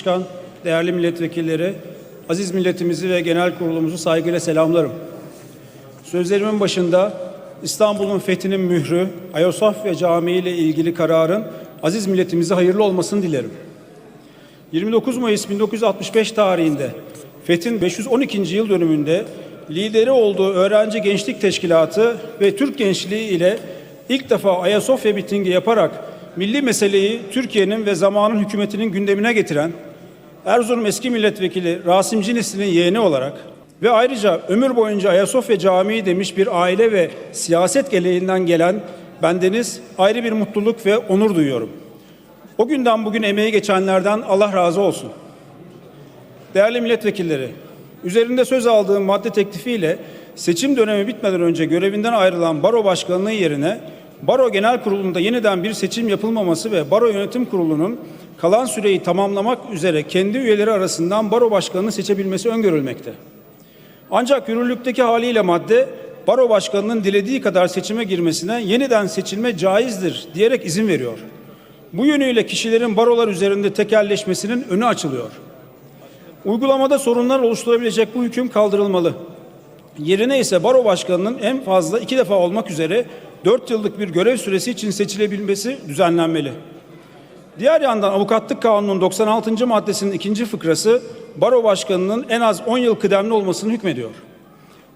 Başkan, değerli milletvekilleri, aziz milletimizi ve genel kurulumuzu saygıyla selamlarım. Sözlerimin başında İstanbul'un fethinin mührü Ayasofya Camii ile ilgili kararın aziz milletimize hayırlı olmasını dilerim. 29 Mayıs 1965 tarihinde FET'in 512. yıl dönümünde lideri olduğu Öğrenci Gençlik Teşkilatı ve Türk gençliği ile ilk defa Ayasofya mitingi yaparak milli meseleyi Türkiye'nin ve zamanın hükümetinin gündemine getiren Erzurum eski milletvekili Rasim Cinisli'nin yeğeni olarak ve ayrıca ömür boyunca Ayasofya Camii demiş bir aile ve siyaset geleneğinden gelen bendeniz ayrı bir mutluluk ve onur duyuyorum. O günden bugün emeği geçenlerden Allah razı olsun. Değerli milletvekilleri, üzerinde söz aldığım madde teklifiyle seçim dönemi bitmeden önce görevinden ayrılan baro başkanlığı yerine Baro Genel Kurulu'nda yeniden bir seçim yapılmaması ve Baro Yönetim Kurulu'nun kalan süreyi tamamlamak üzere kendi üyeleri arasından baro başkanını seçebilmesi öngörülmekte. Ancak yürürlükteki haliyle madde baro başkanının dilediği kadar seçime girmesine yeniden seçilme caizdir diyerek izin veriyor. Bu yönüyle kişilerin barolar üzerinde tekelleşmesinin önü açılıyor. Uygulamada sorunlar oluşturabilecek bu hüküm kaldırılmalı. Yerine ise baro başkanının en fazla iki defa olmak üzere dört yıllık bir görev süresi için seçilebilmesi düzenlenmeli. Diğer yandan avukatlık kanunun 96. maddesinin ikinci fıkrası baro başkanının en az 10 yıl kıdemli olmasını hükmediyor.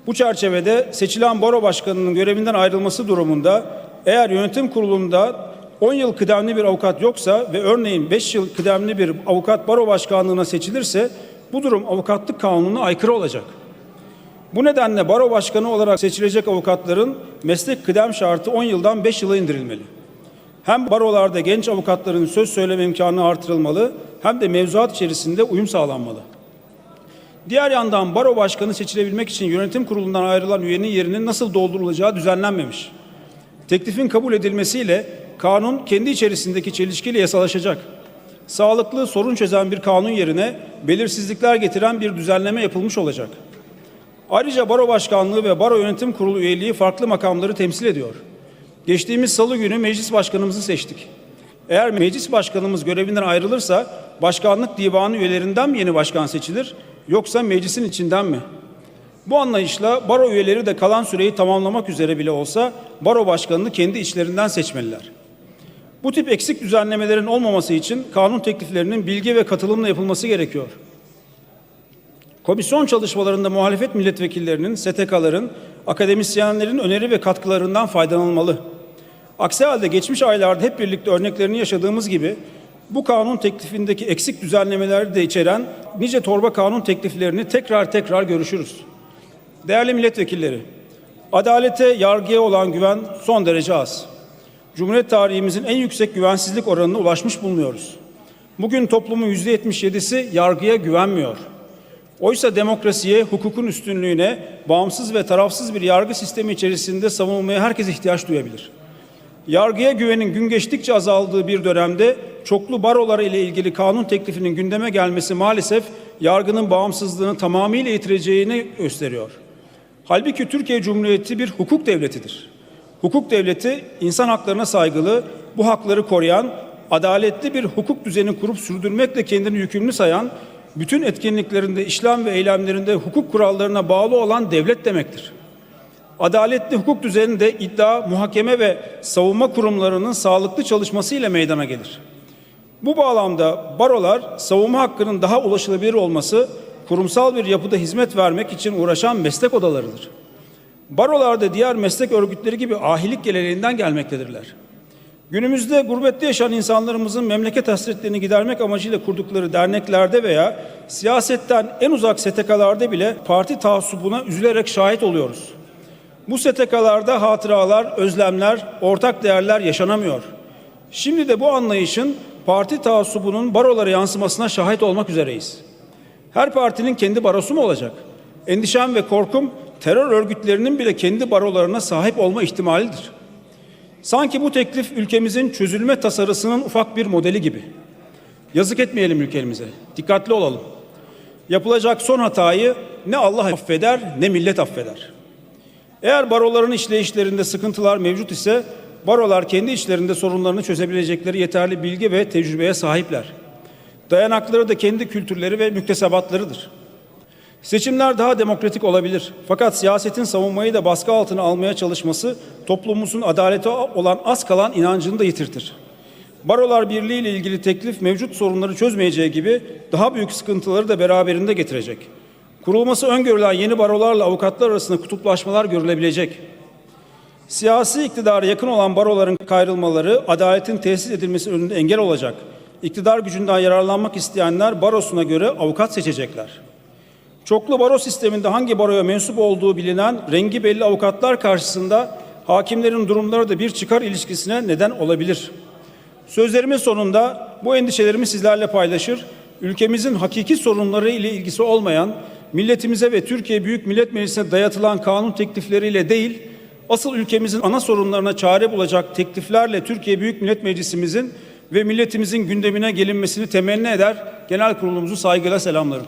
Bu çerçevede seçilen baro başkanının görevinden ayrılması durumunda eğer yönetim kurulunda 10 yıl kıdemli bir avukat yoksa ve örneğin 5 yıl kıdemli bir avukat baro başkanlığına seçilirse bu durum avukatlık kanununa aykırı olacak. Bu nedenle baro başkanı olarak seçilecek avukatların meslek kıdem şartı 10 yıldan 5 yıla indirilmeli. Hem barolarda genç avukatların söz söyleme imkanı artırılmalı hem de mevzuat içerisinde uyum sağlanmalı. Diğer yandan baro başkanı seçilebilmek için yönetim kurulundan ayrılan üyenin yerinin nasıl doldurulacağı düzenlenmemiş. Teklifin kabul edilmesiyle kanun kendi içerisindeki çelişkiyle yasalaşacak. Sağlıklı sorun çözen bir kanun yerine belirsizlikler getiren bir düzenleme yapılmış olacak. Ayrıca baro başkanlığı ve baro yönetim kurulu üyeliği farklı makamları temsil ediyor. Geçtiğimiz salı günü meclis başkanımızı seçtik. Eğer meclis başkanımız görevinden ayrılırsa başkanlık divanı üyelerinden mi yeni başkan seçilir yoksa meclisin içinden mi? Bu anlayışla baro üyeleri de kalan süreyi tamamlamak üzere bile olsa baro başkanını kendi içlerinden seçmeliler. Bu tip eksik düzenlemelerin olmaması için kanun tekliflerinin bilgi ve katılımla yapılması gerekiyor. Komisyon çalışmalarında muhalefet milletvekillerinin, STK'ların, akademisyenlerin öneri ve katkılarından faydalanılmalı. Aksi halde geçmiş aylarda hep birlikte örneklerini yaşadığımız gibi bu kanun teklifindeki eksik düzenlemeleri de içeren nice torba kanun tekliflerini tekrar tekrar görüşürüz. Değerli milletvekilleri, adalete, yargıya olan güven son derece az. Cumhuriyet tarihimizin en yüksek güvensizlik oranına ulaşmış bulunuyoruz. Bugün toplumun yüzde 77'si yargıya güvenmiyor. Oysa demokrasiye, hukukun üstünlüğüne, bağımsız ve tarafsız bir yargı sistemi içerisinde savunulmaya herkes ihtiyaç duyabilir. Yargıya güvenin gün geçtikçe azaldığı bir dönemde çoklu barolar ile ilgili kanun teklifinin gündeme gelmesi maalesef yargının bağımsızlığını tamamıyla yitireceğini gösteriyor. Halbuki Türkiye Cumhuriyeti bir hukuk devletidir. Hukuk devleti insan haklarına saygılı, bu hakları koruyan, adaletli bir hukuk düzeni kurup sürdürmekle kendini yükümlü sayan, bütün etkinliklerinde, işlem ve eylemlerinde hukuk kurallarına bağlı olan devlet demektir. Adaletli hukuk düzeninde iddia, muhakeme ve savunma kurumlarının sağlıklı çalışmasıyla meydana gelir. Bu bağlamda barolar savunma hakkının daha ulaşılabilir olması, kurumsal bir yapıda hizmet vermek için uğraşan meslek odalarıdır. Barolar da diğer meslek örgütleri gibi ahilik geleneğinden gelmektedirler. Günümüzde gurbette yaşayan insanlarımızın memleket hasretlerini gidermek amacıyla kurdukları derneklerde veya siyasetten en uzak STK'larda bile parti taassubuna üzülerek şahit oluyoruz. Bu STK'larda hatıralar, özlemler, ortak değerler yaşanamıyor. Şimdi de bu anlayışın parti taassubunun barolara yansımasına şahit olmak üzereyiz. Her partinin kendi barosu mu olacak? Endişem ve korkum terör örgütlerinin bile kendi barolarına sahip olma ihtimalidir. Sanki bu teklif ülkemizin çözülme tasarısının ufak bir modeli gibi. Yazık etmeyelim ülkemize. Dikkatli olalım. Yapılacak son hatayı ne Allah affeder ne millet affeder. Eğer baroların işleyişlerinde sıkıntılar mevcut ise barolar kendi içlerinde sorunlarını çözebilecekleri yeterli bilgi ve tecrübeye sahipler. Dayanakları da kendi kültürleri ve müktesebatlarıdır. Seçimler daha demokratik olabilir. Fakat siyasetin savunmayı da baskı altına almaya çalışması toplumumuzun adalete olan az kalan inancını da yitirtir. Barolar Birliği ile ilgili teklif mevcut sorunları çözmeyeceği gibi daha büyük sıkıntıları da beraberinde getirecek. Kurulması öngörülen yeni barolarla avukatlar arasında kutuplaşmalar görülebilecek. Siyasi iktidara yakın olan baroların kayrılmaları adaletin tesis edilmesi önünde engel olacak. İktidar gücünden yararlanmak isteyenler barosuna göre avukat seçecekler. Çoklu baro sisteminde hangi baroya mensup olduğu bilinen rengi belli avukatlar karşısında hakimlerin durumları da bir çıkar ilişkisine neden olabilir. Sözlerimin sonunda bu endişelerimi sizlerle paylaşır. Ülkemizin hakiki sorunları ile ilgisi olmayan, milletimize ve Türkiye Büyük Millet Meclisi'ne dayatılan kanun teklifleriyle değil, asıl ülkemizin ana sorunlarına çare bulacak tekliflerle Türkiye Büyük Millet Meclisimizin ve milletimizin gündemine gelinmesini temenni eder. Genel kurulumuzu saygıyla selamlarım.